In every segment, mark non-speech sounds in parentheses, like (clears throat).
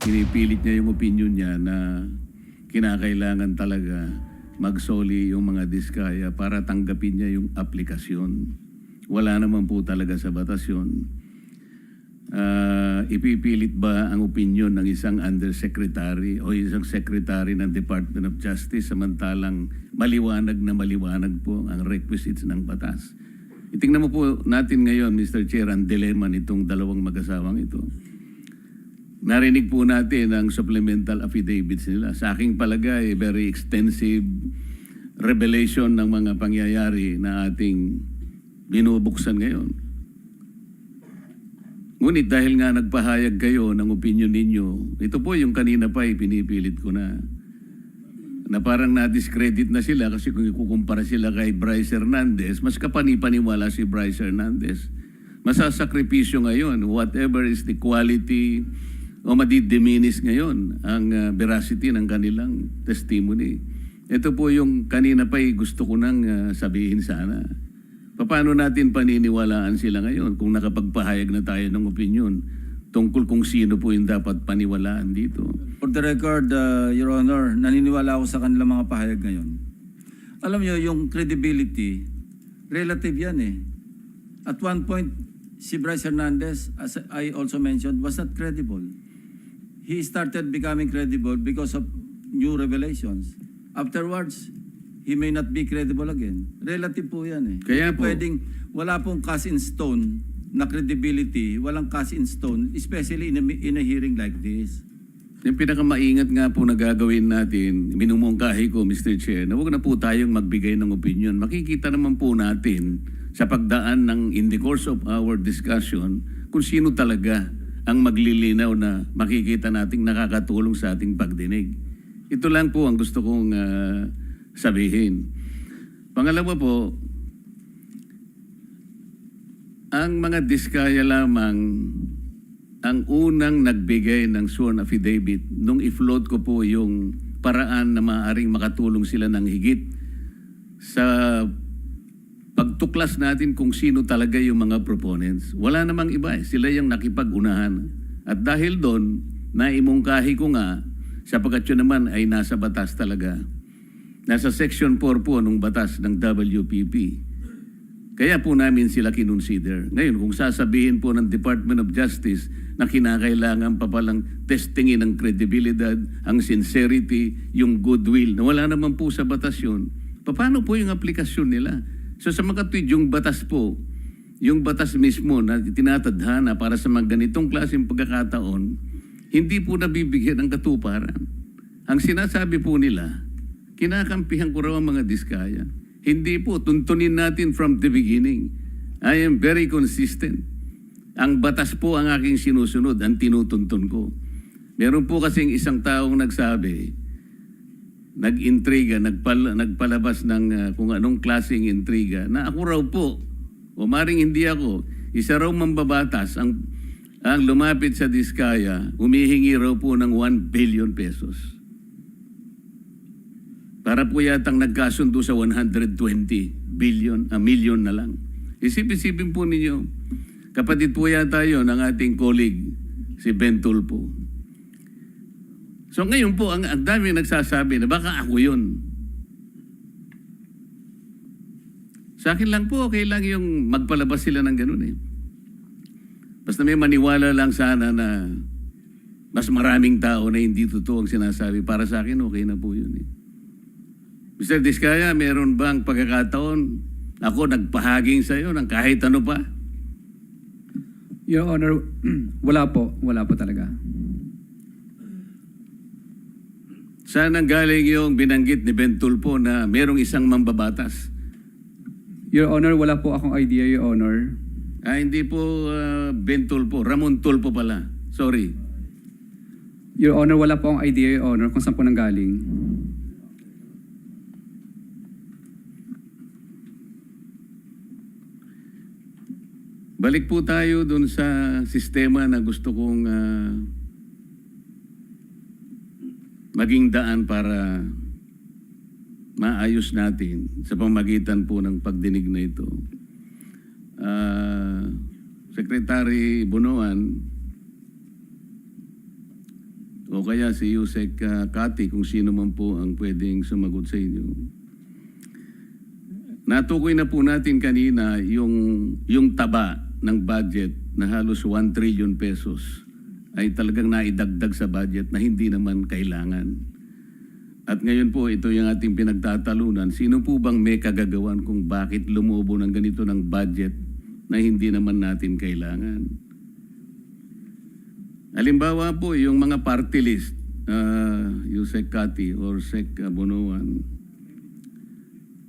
pinipilit niya yung opinion niya na kinakailangan talaga magsoli yung mga diskaya para tanggapin niya yung aplikasyon. Wala naman po talaga sa batas yun. Ah, ipipilit ba ang opinion ng isang undersecretary o isang secretary ng Department of Justice samantalang maliwanag na maliwanag po ang requisites ng batas? Itingnan mo po natin ngayon, Mr. Chair, ang dilemma nitong dalawang mag-asawang ito. Narinig po natin ang supplemental affidavits nila. Sa aking palagay, very extensive revelation ng mga pangyayari na ating binubuksan ngayon. Ngunit dahil nga nagpahayag kayo ng opinion ninyo, ito po yung kanina pa ipinipilit ko na na parang na-discredit na sila kasi kung ikukumpara sila kay Bryce Hernandez, mas kapani-paniwala si Bryce Hernandez. Masasakripisyo ngayon, whatever is the quality o madidiminis ngayon ang uh, veracity ng kanilang testimony. Ito po yung kanina pa gusto ko nang uh, sabihin sana. Paano natin paniniwalaan sila ngayon kung nakapagpahayag na tayo ng opinion tungkol kung sino po yung dapat paniwalaan dito? For the record, uh, Your Honor, naniniwala ako sa kanilang mga pahayag ngayon. Alam niyo, yung credibility, relative yan eh. At one point, si Bryce Hernandez, as I also mentioned, was not credible. He started becoming credible because of new revelations. Afterwards, he may not be credible again. Relative po yan eh. Kaya po. Pwedeng, wala pong cast in stone na credibility, walang cast in stone, especially in a, in a hearing like this. Yung pinakamaingat nga po na gagawin natin, minumungkahi ko, Mr. Chair, na huwag na po tayong magbigay ng opinion. Makikita naman po natin sa pagdaan ng in the course of our discussion kung sino talaga ang maglilinaw na makikita nating nakakatulong sa ating pagdinig. Ito lang po ang gusto kong ah, sabihin. Pangalawa po, ang mga diskaya lamang ang unang nagbigay ng sworn affidavit nung i-float ko po yung paraan na maaaring makatulong sila ng higit sa pagtuklas natin kung sino talaga yung mga proponents. Wala namang iba eh. Sila yung nakipag-unahan. At dahil doon, naimungkahi ko nga, sapagkat yun naman ay nasa batas talaga. Nasa section 4 po nung batas ng WPP. Kaya po namin sila kinonsider. Ngayon, kung sasabihin po ng Department of Justice na kinakailangan pa palang testingin ang kredibilidad, ang sincerity, yung goodwill, na wala naman po sa batas yun, paano po yung aplikasyon nila? So sa mga tweet, yung batas po, yung batas mismo na tinatadhana para sa mga ganitong klaseng pagkakataon, hindi po nabibigyan ng katuparan. Ang sinasabi po nila, kinakampihan ko raw ang mga diskaya. Hindi po, tuntunin natin from the beginning. I am very consistent. Ang batas po ang aking sinusunod, ang tinutuntun ko. Meron po kasing isang taong nagsabi, nag-intriga, nagpal, nagpalabas ng ah, kung anong klaseng intriga, na ako raw po, o maring hindi ako, isa raw mambabatas ang, ang lumapit sa Diskaya, humihingi raw po ng 1 billion pesos. Para po yatang nagkasundo sa 120 billion, a million na lang. Isip-isipin po ninyo, kapatid po yata yun ng ating colleague, si Ben Tulpo. So ngayon po, ang, ang dami nagsasabi na baka ako yun. Sa akin lang po, okay lang yung magpalabas sila ng ganun eh. Basta may maniwala lang sana na mas maraming tao na hindi totoo ang sinasabi. Para sa akin, okay na po yun eh. Mr. Diskaya, meron bang pagkakataon ako nagpahaging sa iyo ng kahit ano pa? Your Honor, (clears throat) wala po. Wala po talaga. Saan ang galing yung binanggit ni Ben Tulpo na merong isang mambabatas? Your Honor, wala po akong idea, Your Honor. Ah, hindi po ah, Ben Tulpo, Ramon Tulpo pala. Sorry. Your Honor, wala po akong idea, Your Honor, kung saan po nanggaling. Balik po tayo dun sa sistema na gusto kong ah, maging daan para maayos natin sa pamagitan po ng pagdinig na ito. Ah, Secretary Bunuan, o kaya si Yusek uh, Kati kung sino man po ang pwedeng sumagot sa inyo. Natukoy na po natin kanina yung, yung taba ng budget na halos 1 trillion pesos ay talagang naidagdag sa budget na hindi naman kailangan. At ngayon po, ito yung ating pinagtatalunan. Sino po bang may kagagawan kung bakit lumubo ng ganito ng budget na hindi naman natin kailangan? Halimbawa po, yung mga party list, uh, yung Sec Kati or Sec Bonoan,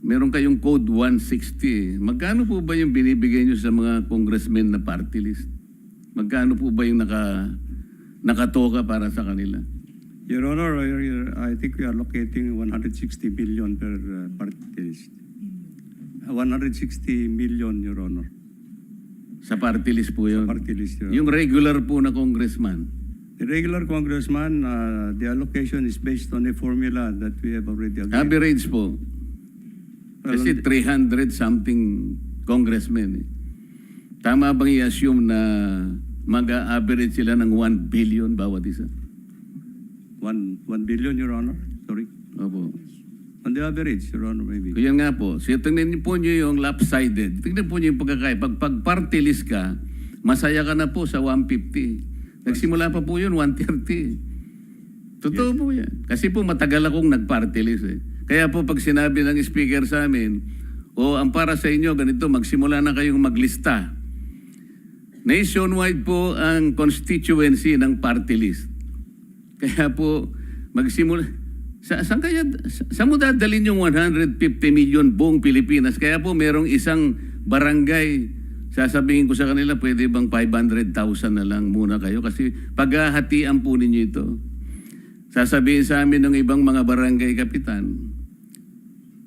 meron kayong code 160. Magkano po ba yung binibigay nyo sa mga congressmen na party list? Magkano po ba yung naka, nakatoka para sa kanila? Your Honor, I think we are locating 160 billion per uh, party list. Uh, 160 million, Your Honor. Sa party list po yun. Party list, Your Yung Honor. regular po na congressman. The regular congressman, uh, the allocation is based on a formula that we have already agreed. Average po. Kasi 300 something congressmen. Eh. Tama bang i-assume na mag-average sila ng 1 billion bawat isa? One, one billion, Your Honor. Sorry. Opo. On the average, Your Honor, maybe. Kaya nga po, so tingnan niyo po niyo yung lopsided. Tingnan po niyo yung pagkakaya. Pag, pag party list ka, masaya ka na po sa 150. Nagsimula pa po yun, 130. Totoo po yan. Kasi po matagal akong nag-party list eh. Kaya po pag sinabi ng speaker sa amin, o ang para sa inyo, ganito, magsimula na kayong maglista. Nationwide po ang constituency ng party list. Kaya po, magsimula, sa, saan kaya, sa, saan mo dadalhin yung 150 million buong Pilipinas? Kaya po merong isang barangay, sasabihin ko sa kanila, pwede bang 500,000 na lang muna kayo? Kasi paghahatian po ninyo ito. Sasabihin sa amin ng ibang mga barangay kapitan,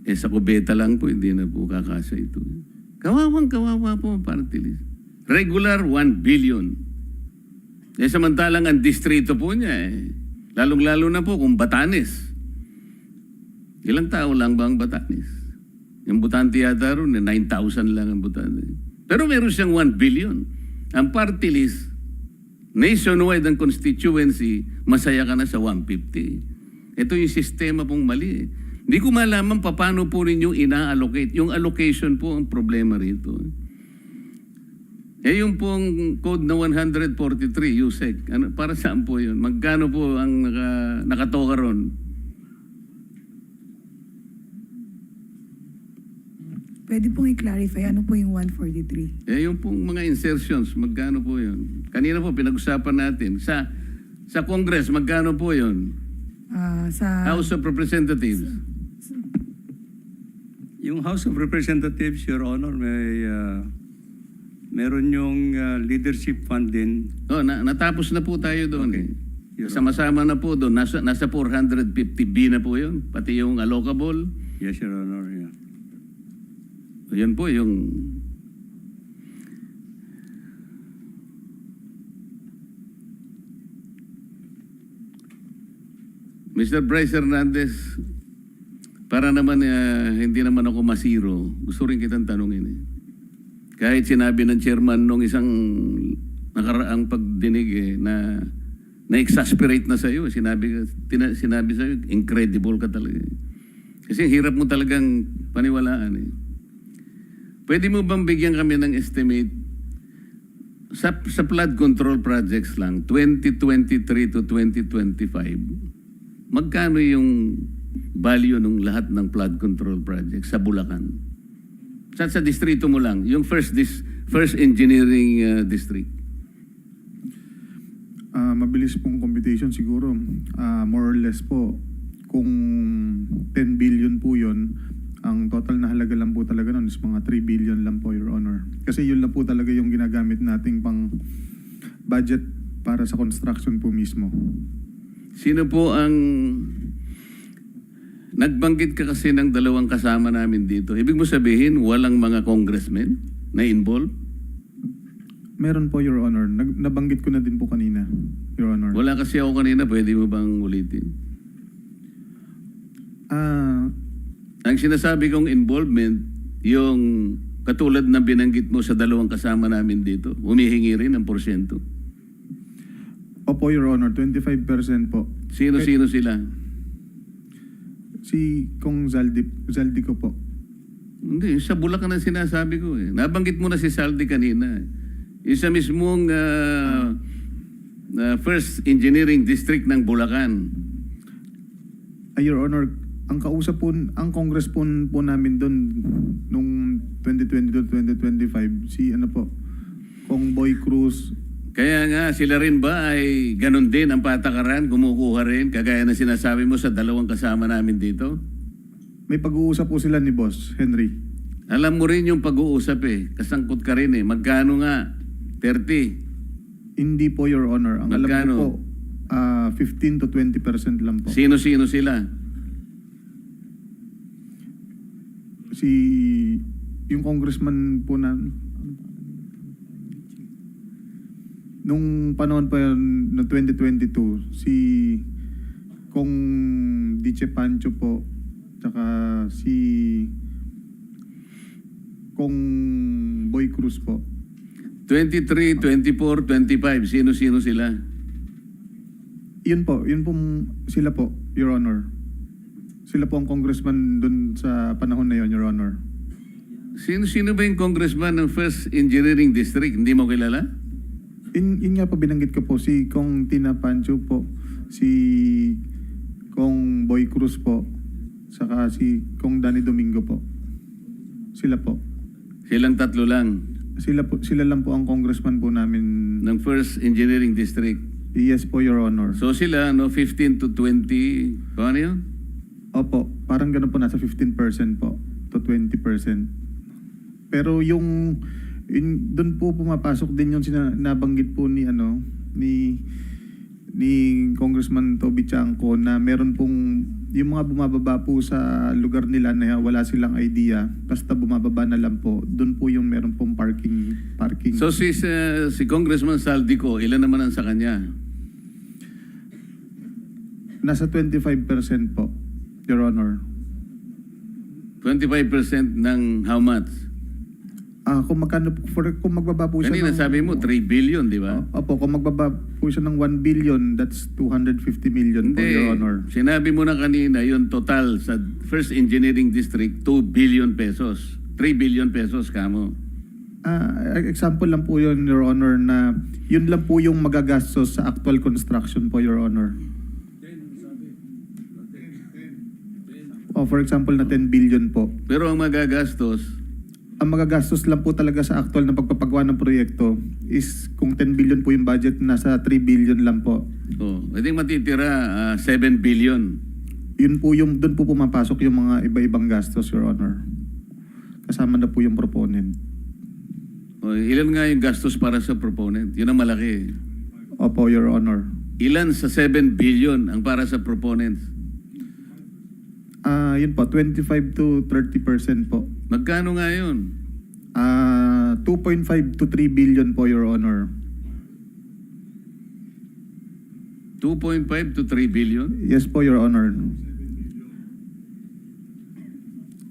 eh sa kubeta lang po, hindi na po kakasa ito. Kawawang kawawa po ang party list. Regular, 1 billion. Eh samantalang ang distrito po niya eh. Lalong-lalo na po kung Batanes. Ilang tao lang ba ang Batanes? Yung Butante yata ron, eh, 9,000 lang ang Butante. Pero meron siyang 1 billion. Ang party list, nationwide ang constituency, masaya ka na sa 150. Ito yung sistema pong mali. eh. Hindi ko malaman pa paano po ninyo ina-allocate. Yung allocation po ang problema rito. Eh yung pong code na 143, USEC, ano, para saan po yun? Magkano po ang naka, nakatoka ron? Pwede pong i-clarify ano po yung 143? Eh yung pong mga insertions, magkano po yun? Kanina po pinag-usapan natin. Sa sa Congress, magkano po yun? Ah, sa House of Representatives. Yung House of Representatives, Your Honor, may uh, meron yung uh, leadership fund din. Oh, na, natapos na po tayo doon. Okay. Eh. Sama-sama na po doon. Nasa, nasa 450B na po yun. Pati yung allocable. Yes, Your Honor. Yeah. Yan po yung... Mr. Bryce Hernandez, para naman eh, hindi naman ako masiro, gusto rin kitang tanungin eh. Kahit sinabi ng chairman nung isang nakaraang pagdinig eh, na na-exasperate na sa'yo, sinabi, tina, sinabi sa'yo, incredible ka talaga. Kasi hirap mo talagang paniwalaan eh. Pwede mo bang bigyan kami ng estimate sa, sa flood control projects lang, 2023 to 2025, magkano yung value ng lahat ng flood control projects sa Bulacan? Sa, sa distrito mo lang, yung first, dis, first engineering uh, district. Ah, mabilis pong computation siguro. Ah, more or less po, kung 10 billion po yun, ang total na halaga lang po talaga nun is mga 3 billion lang po, Your Honor. Kasi yun lang po talaga yung ginagamit nating pang budget para sa construction po mismo. Sino po ang... Nagbanggit ka kasi ng dalawang kasama namin dito. Ibig mo sabihin, walang mga congressmen na involved? Meron po, Your Honor. Nag- nabanggit ko na din po kanina, Your Honor. Wala kasi ako kanina, pwede mo bang ulitin? Ah, Ang sinasabi kong involvement, yung katulad na binanggit mo sa dalawang kasama namin dito, humihingi rin ng porsyento. Opo, Your Honor, 25% po. Sino-sino sila? Si Kong Zaldi, Zaldi ko po. Hindi, sa Bulacan ang sinasabi ko eh. Nabanggit mo na si Saldi kanina. eh. Isa mismong ah, ah, First Engineering District ng Bulacan. Ay, Your Honor, ang kausap po, ang Congress po, po namin doon nung 2022-2025, si ano po, Kong Boy Cruz. Kaya nga, sila rin ba ay ganun din ang patakaran, kumukuha rin, kagaya na sinasabi mo sa dalawang kasama namin dito? May pag-uusap po sila ni Boss Henry. Alam mo rin yung pag-uusap eh, kasangkot ka rin eh. Magkano nga? 30. Hindi po, Your Honor. Ang alam Magkano? ko po, ah, 15 to 20% lang po. Sino-sino sila? si yung congressman po na nung panahon pa yun, no 2022, si Kong Diche Pancho po, tsaka si Kong Boy Cruz po. 23, 24, 25. Sino-sino sila? Yun po, yun po sila po, Your Honor. Sila po ang congressman dun sa panahon na yun, Your Honor. Sino-sino ba yung congressman ng First Engineering District? Hindi mo kilala? In, yun nga po binanggit ko po, si Kong Tina Pancho po, si Kong Boy Cruz po, saka si Kong Danny Domingo po. Sila po. Silang tatlo lang Sila po, sila lang po ang congressman po namin. ng First Engineering District. Yes po, Your Honor. So sila, no, 15 to 20, paano yun? Opo, parang ganun po, nasa 15% po to 20%. Pero yung, yung doon po pumapasok din yung sina, nabanggit po ni ano ni ni Congressman Toby Chanco na meron pong yung mga bumababa po sa lugar nila na wala silang idea basta bumababa na lang po doon po yung meron pong parking parking So si, sa- si Congressman Saldico, ilan naman ang sa kanya? nasa 25% po your honor 25% ng how much? Ah kung magkano po- for, kung magbaba po siya Kanina ng- sabi mo, 3 billion, di ba? Opo, kung magbaba po siya ng 1 billion, that's 250 million po, Hindi. Your Honor. Sinabi mo na kanina, yung total sa First Engineering District, 2 billion pesos. 3 billion pesos, kamo. Ah, example lang po yun, Your Honor, na yun lang po yung magagastos sa actual construction po, Your Honor. Oh, for example, na 10 billion po. Pero ang magagastos, Ang magagastos lang po talaga sa actual na pagpapagawa ng proyekto is kung 10 billion po yung budget, nasa 3 billion lang po. oh, pwede matitira ah, 7 billion. Yun po yung, doon po pumapasok yung mga iba-ibang gastos, Your Honor. Kasama na po yung proponent. Oh, ilan nga yung gastos para sa proponent? Yun ang malaki. Opo, Your Honor. Ilan sa 7 billion ang para sa proponents? Ah, yun po, 25 to 30% po. Magkano nga yun? Ah, 2.5 to 3 billion po, Your Honor. 2.5 to 3 billion? Yes po, Your Honor.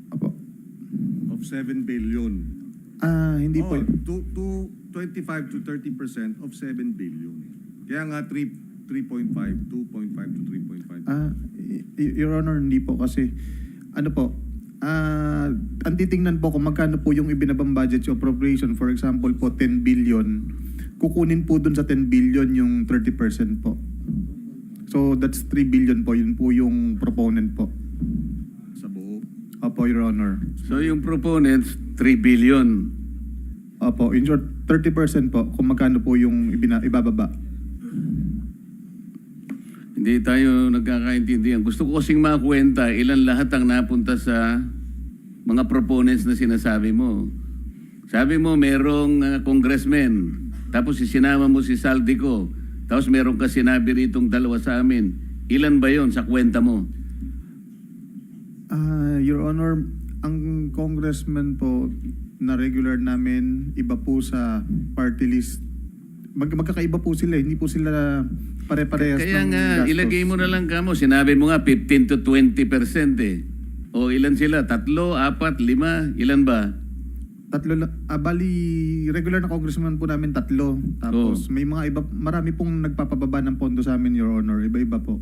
Opo. of 7 billion. Ah, hindi po. oh, to, to 25 to 30 percent of 7 billion. Kaya nga 3 3.5, 2.5 to 3.5. Ah, y- Your Honor, hindi po kasi ano po, ah, ang titingnan po kung magkano po yung ibinabang budget yung appropriation, for example po 10 billion, kukunin po dun sa 10 billion yung 30% po. So that's 3 billion po, yun po yung proponent po. sa buo. Opo, Your Honor. So yung proponents, 3 billion. Opo, in short, 30% po kung magkano po yung ibina, ibababa. Hindi tayo nagkakaintindihan. Gusto ko kasing makwenta ilan lahat ang napunta sa mga proponents na sinasabi mo. Sabi mo, merong uh, congressman, tapos sinama mo si Saldico, tapos meron ka sinabi ritong dalawa sa amin. Ilan ba yon sa kwenta mo? Ah, Your Honor, ang congressman po na regular namin, iba po sa party list. Mag magkakaiba po sila, eh. hindi po sila pare-parehas Kaya ng nga, gastos. ilagay mo na lang kamo. Sinabi mo nga 15 to 20 percent eh. O ilan sila? Tatlo, apat, lima? Ilan ba? Tatlo lang. Ah, bali, regular na congressman po namin tatlo. Tapos may mga iba, marami pong nagpapababa ng pondo sa amin, Your Honor. Iba-iba po.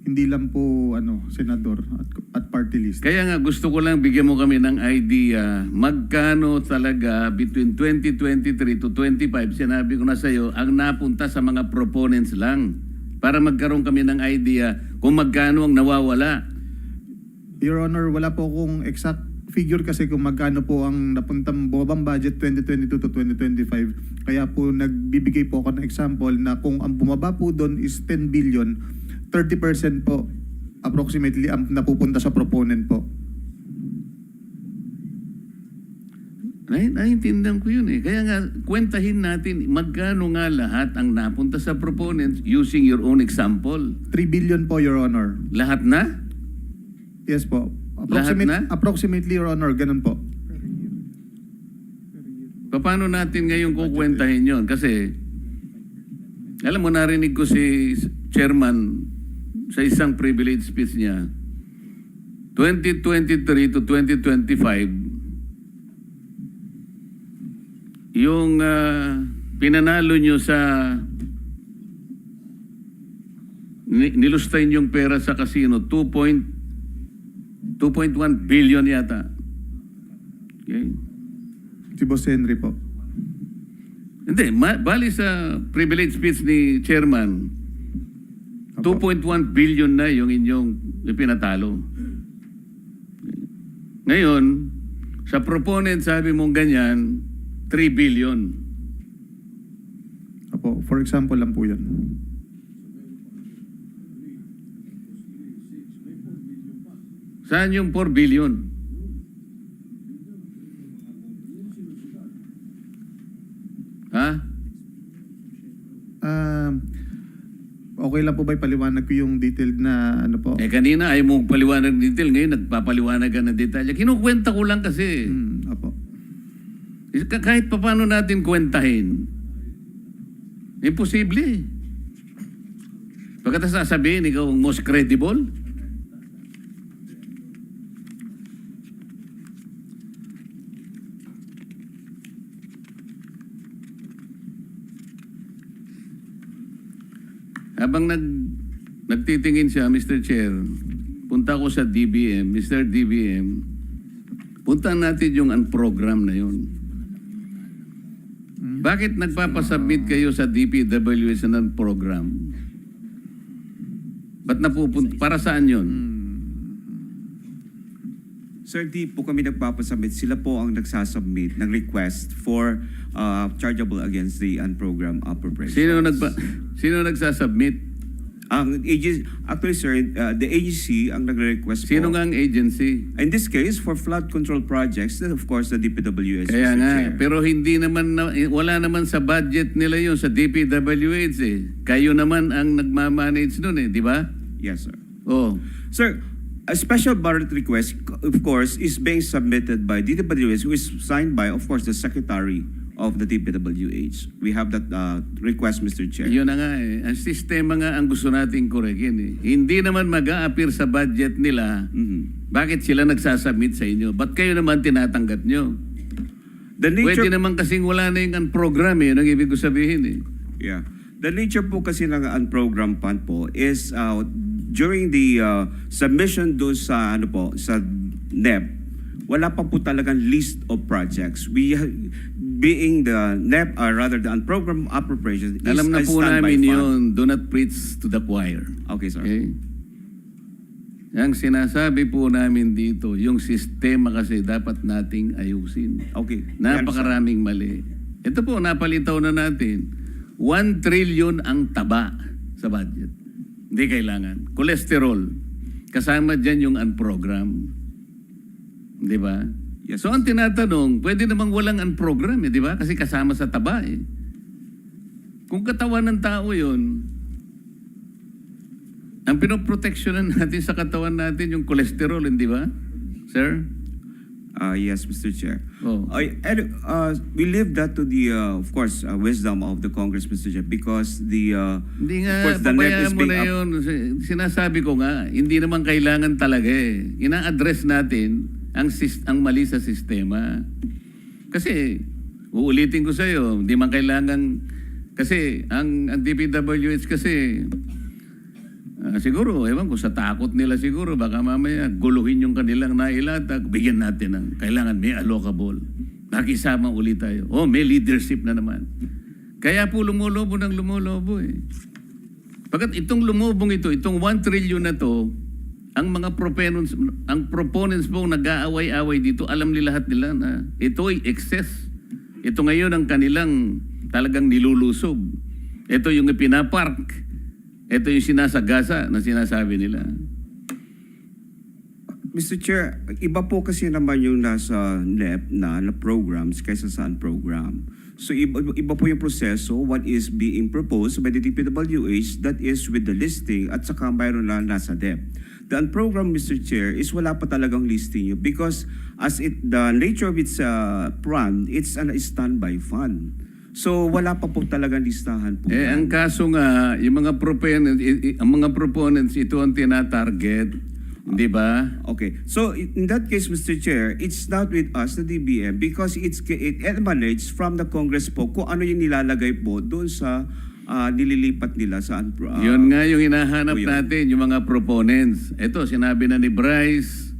Hindi lang po, ano, senador at, at party list. Kaya nga gusto ko lang bigyan mo kami ng idea magkano talaga between 2023 to 25 sinabi ko na sa iyo ang napunta sa mga proponents lang para magkaroon kami ng idea kung magkano ang nawawala. Your Honor, wala po akong exact figure kasi kung magkano po ang napuntang bumabang budget 2022 to 2025. Kaya po nagbibigay po ako ng example na kung ang bumaba po doon is 10 billion, 30% po approximately ang napupunta sa proponent po. Nay, naiintindihan ko yun eh. Kaya nga, kwentahin natin magkano nga lahat ang napunta sa proponents using your own example. 3 billion po, Your Honor. Lahat na? Yes po. Lahat Approximate, na? Approximately, Your Honor, ganun po. Paano natin ngayon kukwentahin yon? Kasi, alam mo, narinig ko si chairman sa isang privilege speech niya, 2023 to 2025, yung ah, pinanalo nyo sa ni- nilustay yung pera sa casino, 2 point 2.1 billion yata. Okay? Si Boss Henry po. Hindi, ma- bali sa privilege speech ni chairman. 2.1 billion na yung inyong ipinatalo. Ngayon, sa proponent sabi mong ganyan, 3 billion. Apo, for example lang po yan. Saan yung 4 billion? Ha? Ah, okay lang po ba ipaliwanag ko yung detailed na ano po? Eh kanina ay mo paliwanag ng detail, ngayon nagpapaliwanag ka ng detalye. Kinukwenta ko lang kasi. Hmm, apo. Ka- Kahit pa paano natin kwentahin, imposible. Pagkatapos sasabihin, ikaw ang most credible. Habang nag, nagtitingin siya, Mr. Chair, punta ko sa DBM, Mr. DBM, punta natin yung ang program na yun. Bakit nagpapasubmit kayo sa DPWS ng program? Ba't napupunta? Para saan yun? Sir, di po kami nagpapasubmit. Sila po ang nagsasubmit ng request for uh, chargeable against the unprogrammed appropriations. Sino nagpa (laughs) Sino nagsasubmit? Ang agency, actually sir, uh, the agency ang nagre-request Sino po. nga ang agency? In this case, for flood control projects, then of course the DPWS. Kaya nga, Chair. pero hindi naman, na, eh, wala naman sa budget nila yun sa DPWH eh. Kayo naman ang nagmamanage nun eh, di ba? Yes, sir. Oh. Sir, a special budget request, of course, is being submitted by DPWS, who is signed by, of course, the Secretary of the DPWH. We have that uh, request, Mr. Chair. Yun na nga eh. Ang sistema nga ang gusto nating korekin eh. Hindi naman mag appear sa budget nila. Mhm. Bakit sila nagsasubmit sa inyo? Ba't kayo naman tinatanggap nyo? The nature Pwede naman kasing wala na yung program eh. Yun ang ibig ko sabihin eh. Yeah. The nature po kasi ng unprogrammed fund po is uh, during the uh, submission do sa ano po sa NEP, wala pa po talagang list of projects. We being the NEP or rather the unprogrammed appropriations is Alam na a po standby namin fund. yun. Do not preach to the choir. Okay, sir. Okay? Ang sinasabi po namin dito, yung sistema kasi dapat nating ayusin. Okay. Napakaraming mali. Ito po, napalitaw na natin. 1 trillion ang taba sa budget. Hindi kailangan. Cholesterol. Kasama dyan yung unprogram. Di ba? Yes, so ang tinatanong, pwede namang walang unprogram, eh, di ba? Kasi kasama sa taba eh. Kung katawan ng tao yun, ang pinoproteksyonan (laughs) natin sa katawan natin yung cholesterol, hindi ba? Sir? Uh, yes, Mr. Chair. Oh. I, and, uh, we leave that to the, uh, of course, uh, wisdom of the Congress, Mr. Chair, because the, uh, Hindi of nga, course, the pabayaan is mo being na up- yun. Sinasabi ko nga, hindi naman kailangan talaga eh. Ina-address natin ang, ang mali sa sistema. Kasi, uulitin ko sa iyo, hindi man kailangan, kasi ang, ang DPWH kasi, ah, siguro, ewan ko, sa takot nila siguro, baka mamaya guluhin yung kanilang nailatag, bigyan natin ng, kailangan may allocable. Nakisama ulit tayo. Oh, may leadership na naman. Kaya po lumulobo ng lumulobo eh. Pagkat itong lumubong ito, itong 1 trillion na to, ang mga proponents, ang proponents po nag-aaway-away dito, alam ni lahat nila na ito ay excess. Ito ngayon ang kanilang talagang nilulusob. Ito yung ipinapark. Ito yung sinasagasa na sinasabi nila. Mr. Chair, iba po kasi naman yung nasa NEP na, na programs kaysa sa program. So iba, iba po yung proseso, what is being proposed by the DPWH that is with the listing at saka mayroon na nasa DEP. The program, Mr. Chair, is wala pa talagang listing yun because as it the nature of its uh, fund, it's an standby fund. So wala pa po talagang listahan po. Eh, yan. ang kaso nga, yung mga proponents, ang mga proponents, ito ang tinatarget. Di ba? Okay. So in that case, Mr. Chair, it's not with us, the DBM, because it's it emanates from the Congress po kung ano yung nilalagay po doon sa ah, nililipat nila sa uh, Yun nga yung hinahanap o yun. natin, yung mga proponents. Ito, sinabi na ni Bryce,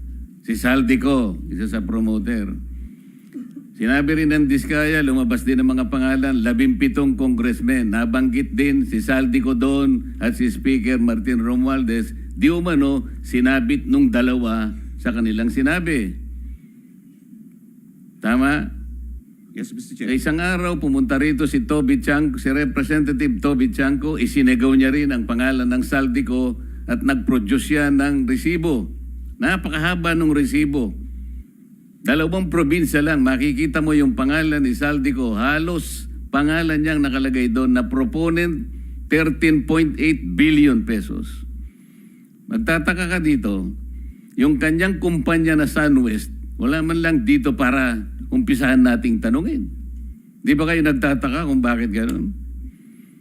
si Saldico, isa sa promoter. Sinabi rin ng Diskaya, lumabas din ang mga pangalan, labimpitong congressmen. Nabanggit din si Saldico doon at si Speaker Martin Romualdez. Di umano, sinabit nung dalawa sa kanilang sinabi. Tama? Yes, Mr. Chair. Sa isang araw, pumunta rito si Toby Chanko, si Representative Toby Chanko, isinegaw niya rin ang pangalan ng Saldico at nag-produce siya ng resibo. Napakahaba ng resibo. Dalawang probinsya lang, makikita mo yung pangalan ni Saldico. Halos pangalan niyang nakalagay doon na proponent 13.8 billion pesos. Magtataka ka dito, yung kanyang kumpanya na SunWest, wala man lang dito para umpisahan nating tanungin. Di ba kayo nagtataka kung bakit gano'n?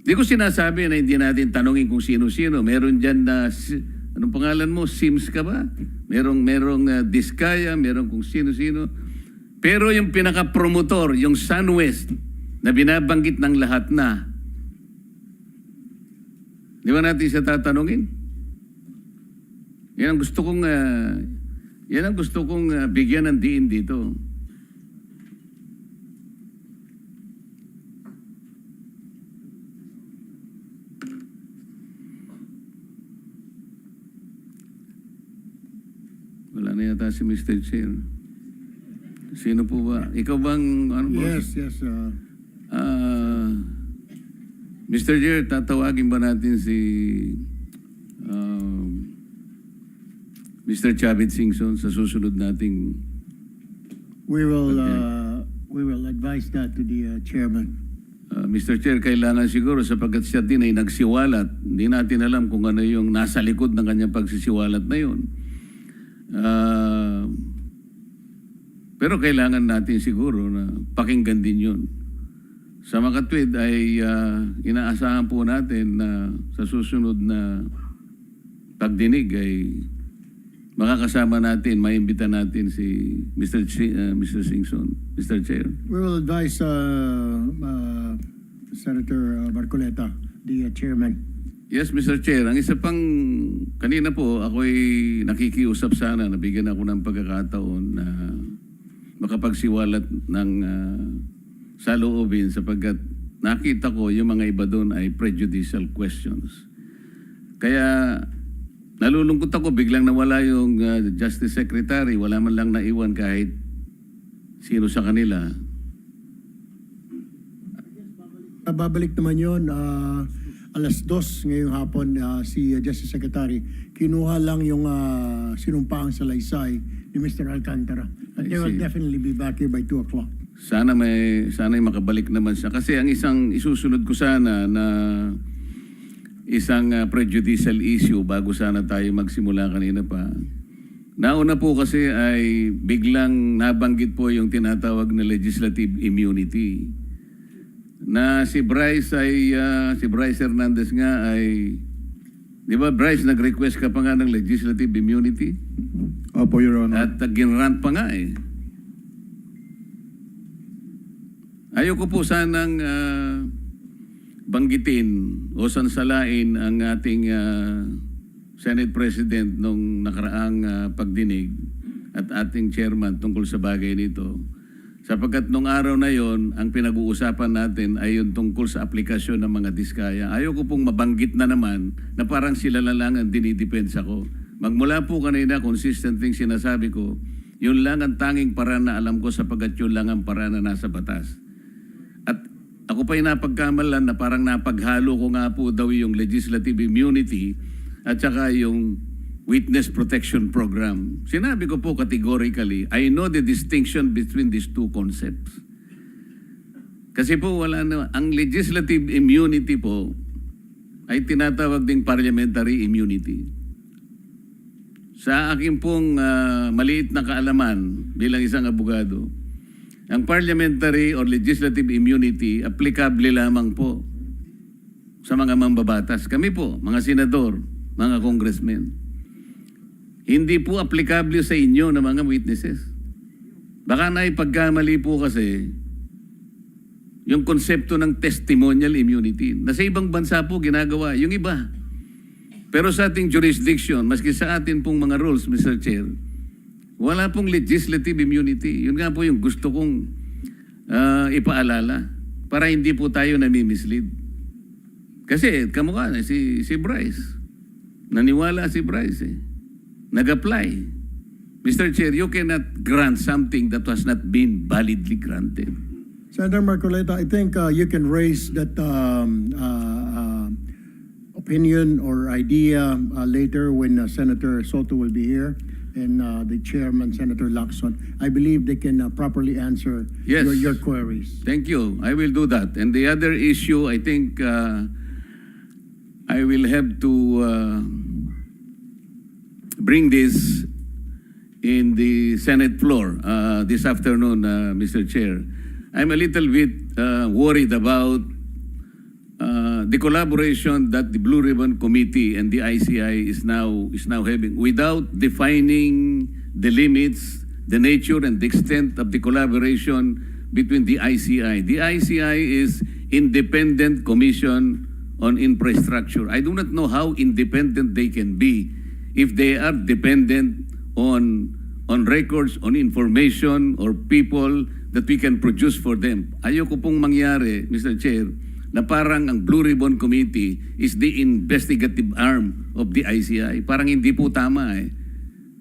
Di ko sinasabi na hindi natin tanungin kung sino-sino. Meron dyan na, anong pangalan mo, Sims ka ba? Merong, merong uh, Diskaya, merong kung sino-sino. Pero yung pinaka-promotor, yung SunWest, na binabanggit ng lahat na, di ba natin siya tatanungin? Yan ang gusto kong ah, yan ang gusto kong ah, bigyan ng diin dito. Wala na yata si Mr. Chair. Sino po ba? Ikaw bang ano ba? Yes, yes. Uh, Ah, Mr. Chair, tatawagin ba natin si um, Mr. Chavit Singson sa susunod nating we will uh, we will advise that to the uh, chairman. Uh, Mr. Chair, kailangan siguro sapagkat siya din ay nagsiwalat. Hindi natin alam kung ano yung nasa likod ng kanyang pagsisiwalat na yun. Ah, pero kailangan natin siguro na pakinggan din yun. Sa makatwid ay ah, inaasahan po natin na sa susunod na pagdinig ay makakasama natin, maimbita natin si Mr. Chi- ah, Mr. Singson, Mr. Chair. We will advise uh, uh, Senator uh, Marcoleta, the uh, chairman. Yes, Mr. Chair. Ang isa pang, kanina po, ako'y nakikiusap sana, nabigyan ako ng pagkakataon na makapagsiwalat ng uh, saloobin sapagkat nakita ko yung mga iba doon ay prejudicial questions. Kaya nalulungkot ako, biglang nawala yung uh, Justice Secretary, wala man lang naiwan kahit sino sa kanila. Uh, babalik naman yun uh, alas dos ngayong hapon uh, si uh, Justice Secretary. Kinuha lang yung uh, sinumpaang salaysay ni Mr. Alcantara. And they will definitely be back here by 2 o'clock. Sana may sana ay makabalik naman siya kasi ang isang isusunod ko sana na isang uh, prejudicial issue bago sana tayo magsimula kanina pa. Nauna po kasi ay biglang nabanggit po yung tinatawag na legislative immunity. Na si Bryce ay uh, si Bryce Hernandez nga ay Di ba Bryce nag-request ka pa nga ng legislative immunity Opo, Your Honor. at uh, ginrant pa nga eh. Ayoko po sanang ah, banggitin o sansalain ang ating ah, Senate President nung nakaraang ah, pagdinig at ating chairman tungkol sa bagay nito. Sapagkat nung araw na yon, ang pinag-uusapan natin ay yung tungkol sa aplikasyon ng mga diskaya. Ayoko pong mabanggit na naman na parang sila na lang ang dinidepensa ko. Magmula po kanina, consistent thing sinasabi ko, yun lang ang tanging paraan na alam ko sapagkat yun lang ang paraan na nasa batas. Ako pa'y napagkamalan na parang napaghalo ko nga po daw yung legislative immunity at saka yung witness protection program. Sinabi ko po categorically, I know the distinction between these two concepts. Kasi po wala na, ang legislative immunity po ay tinatawag ding parliamentary immunity. Sa akin pong ah, maliit na kaalaman bilang isang abogado, ang parliamentary or legislative immunity applicable lamang po sa mga mambabatas. Kami po, mga senador, mga congressmen. Hindi po applicable sa inyo na mga witnesses. Baka na ipagkamali po kasi yung konsepto ng testimonial immunity na sa ibang bansa po ginagawa, yung iba. Pero sa ating jurisdiction, maski sa atin pong mga rules, Mr. Chair, wala pong legislative immunity. Yun nga po yung gusto kong ah, ipaalala para hindi po tayo nami-mislead. Kasi kamukha na si, si Bryce. Naniwala si Bryce eh. Nag-apply. Mr. Chair, you cannot grant something that was not been validly granted. Senator Marcoleta, I think uh, you can raise that um, uh, uh, opinion or idea uh, later when uh, Senator Soto will be here and uh, the chairman, Senator Lacson. I believe they can uh, properly answer Yes. your, your queries. Thank you. I will do that. And the other issue, I think uh, I will have to uh, bring this in the Senate floor uh, this afternoon, uh, Mr. Chair. I'm a little bit uh, worried about the collaboration that the Blue Ribbon Committee and the ICI is now is now having without defining the limits, the nature and the extent of the collaboration between the ICI. The ICI is Independent Commission on Infrastructure. I do not know how independent they can be if they are dependent on on records, on information or people that we can produce for them. Ayoko pong mangyari, Mr. Chair, na parang ang Blue Ribbon Committee is the investigative arm of the ICI. Parang hindi po tama eh.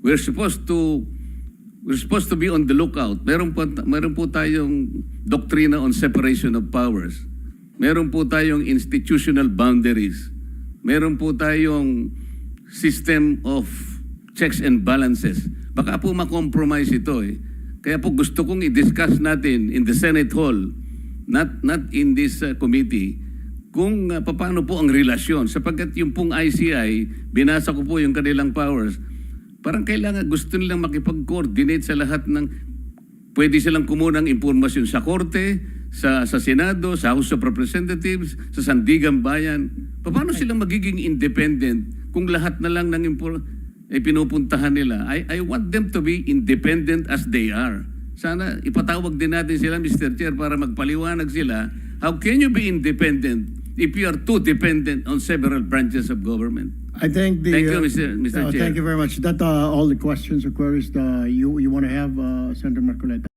We're supposed to we're supposed to be on the lookout. Meron po, meron po tayong doktrina on separation of powers. Meron po tayong institutional boundaries. Meron po tayong system of checks and balances. Baka po makompromise ito eh. Kaya po gusto kong i-discuss natin in the Senate Hall, not, not in this uh, committee, kung uh, paano po ang relasyon. Sapagkat yung pong ICI, binasa ko po yung kanilang powers, parang kailangan gusto nilang makipag-coordinate sa lahat ng pwede silang kumuha ng impormasyon sa korte, sa, sa Senado, sa House of Representatives, sa Sandigan Bayan. Paano silang magiging independent kung lahat na lang ng impor- ay pinupuntahan nila? I, I want them to be independent as they are. Sana ipatawag din natin sila, Mr. Chair, para magpaliwanag sila. How can you be independent if you are too dependent on several branches of government? I think the. Thank you, uh, Mr. Mr. uh, Chair. Thank you very much. That uh, all the questions or queries uh, you, you want to have, uh, Senator Marcoleta?